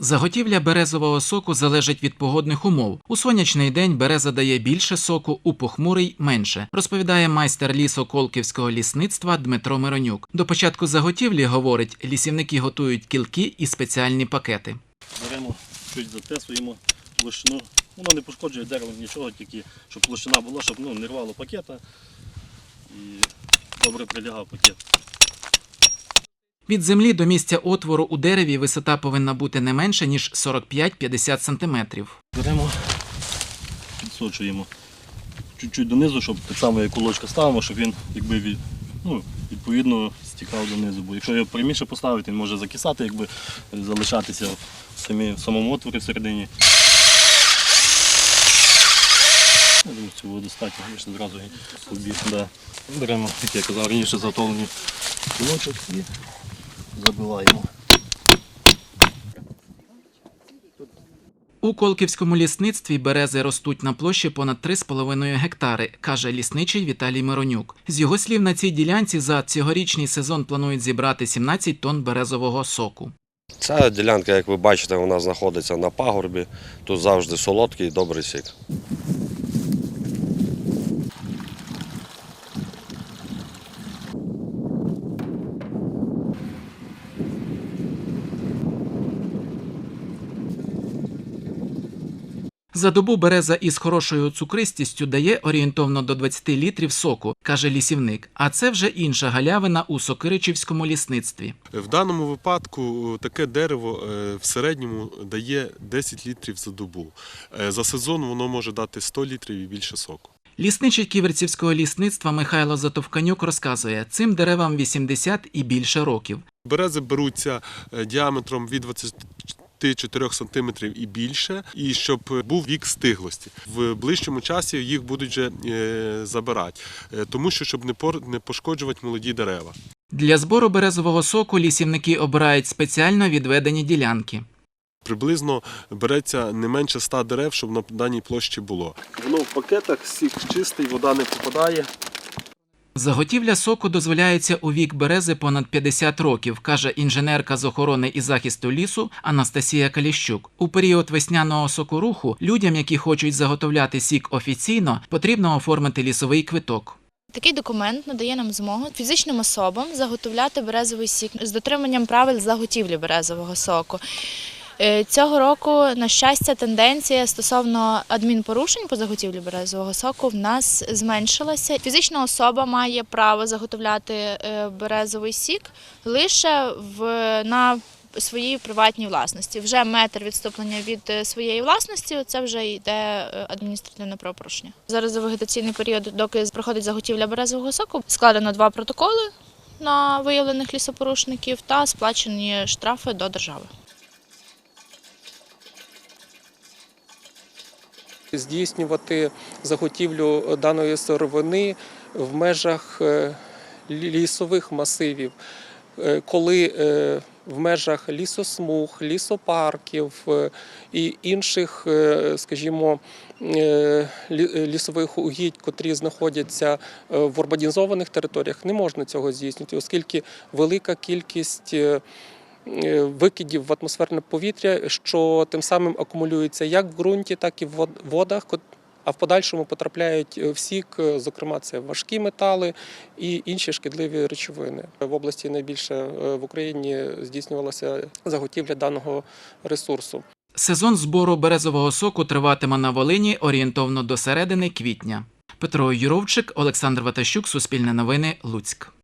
Заготівля березового соку залежить від погодних умов. У сонячний день береза дає більше соку, у похмурий менше, розповідає майстер лісу Колківського лісництва Дмитро Миронюк. До початку заготівлі говорить, лісівники готують кілки і спеціальні пакети. Беремо, чуть затесуємо площину. Воно не пошкоджує дерево нічого, тільки щоб площина була, щоб ну, не рвало пакета і добре прилягав пакет. Від землі до місця отвору у дереві висота повинна бути не менше, ніж 45-50 см. Беремо, підсочуємо чуть-чуть донизу, щоб так само як кулочка ставимо, щоб він якби від, ну, відповідно стікав донизу. Бо якщо його пряміше поставити, він може закисати, якби залишатися в, самі, в самому отворі всередині. Я думаю, цього достатньо, звісно, зразу побіг. Да. Беремо, як я казав, раніше заготовлений кулочок і забиваємо. У Колківському лісництві берези ростуть на площі понад 3,5 гектари, каже лісничий Віталій Миронюк. З його слів, на цій ділянці за цьогорічний сезон планують зібрати 17 тонн березового соку. Ця ділянка, як ви бачите, вона знаходиться на пагорбі. Тут завжди солодкий і добрий сік. За добу береза із хорошою цукристістю дає орієнтовно до 20 літрів соку, каже лісівник. А це вже інша галявина у Сокиричівському лісництві. В даному випадку е, таке дерево е, в середньому дає 10 літрів за добу. Е, За сезон воно може дати 100 літрів і більше соку. Лісничий ківерцівського лісництва Михайло Затовканюк розказує, цим деревам 80 і більше років. Берези беруться діаметром від 24 см і більше, і щоб був вік стиглості. В ближчому часі їх будуть вже е, забирати, е, тому що щоб не не пошкоджувати молоді дерева. Для збору березового соку лісівники обирають спеціально відведені ділянки. Приблизно береться не менше 100 дерев, щоб на даній площі було. Воно в пакетах, сік чистий, вода не попадає. Заготівля соку дозволяється у вік берези понад 50 років, каже інженерка з охорони і захисту лісу Анастасія Каліщук. У період весняного сокоруху людям, які хочуть заготовляти сік офіційно, потрібно оформити лісовий квиток. Такий документ надає нам змогу фізичним особам заготовляти березовий сік з дотриманням правил заготівлі березового соку. Е, Цього року, на щастя, тенденція стосовно адмінпорушень по заготівлі березового соку в нас зменшилася. Фізична особа має право заготовляти е, березовий сік лише в на своїй приватній власності. Вже метр відступлення від е, своєї власності, це вже йде адміністративне правопорушення. Зараз за вегетаційний період, доки проходить заготівля березового соку, складено два протоколи на виявлених лісопорушників та сплачені штрафи до держави. Здійснювати заготівлю даної сировини в межах е, лісових масивів, Е, коли е, в межах лісосмуг, лісопарків і інших, скажімо, лісових угідь, котрі знаходяться в урбанізованих територіях, не можна цього здійснювати, оскільки велика кількість. Е, Викидів в атмосферне повітря, що тим самим акумулюється як в ґрунті, так і в водах, а в подальшому потрапляють е, в сік, зокрема, це важкі метали і інші шкідливі речовини. В області найбільше е, в Україні здійснювалася заготівля даного ресурсу. Сезон збору березового соку триватиме на Волині орієнтовно до середини квітня. Петро Юровчик, Олександр Ватащук, Суспільне новини, Луцьк.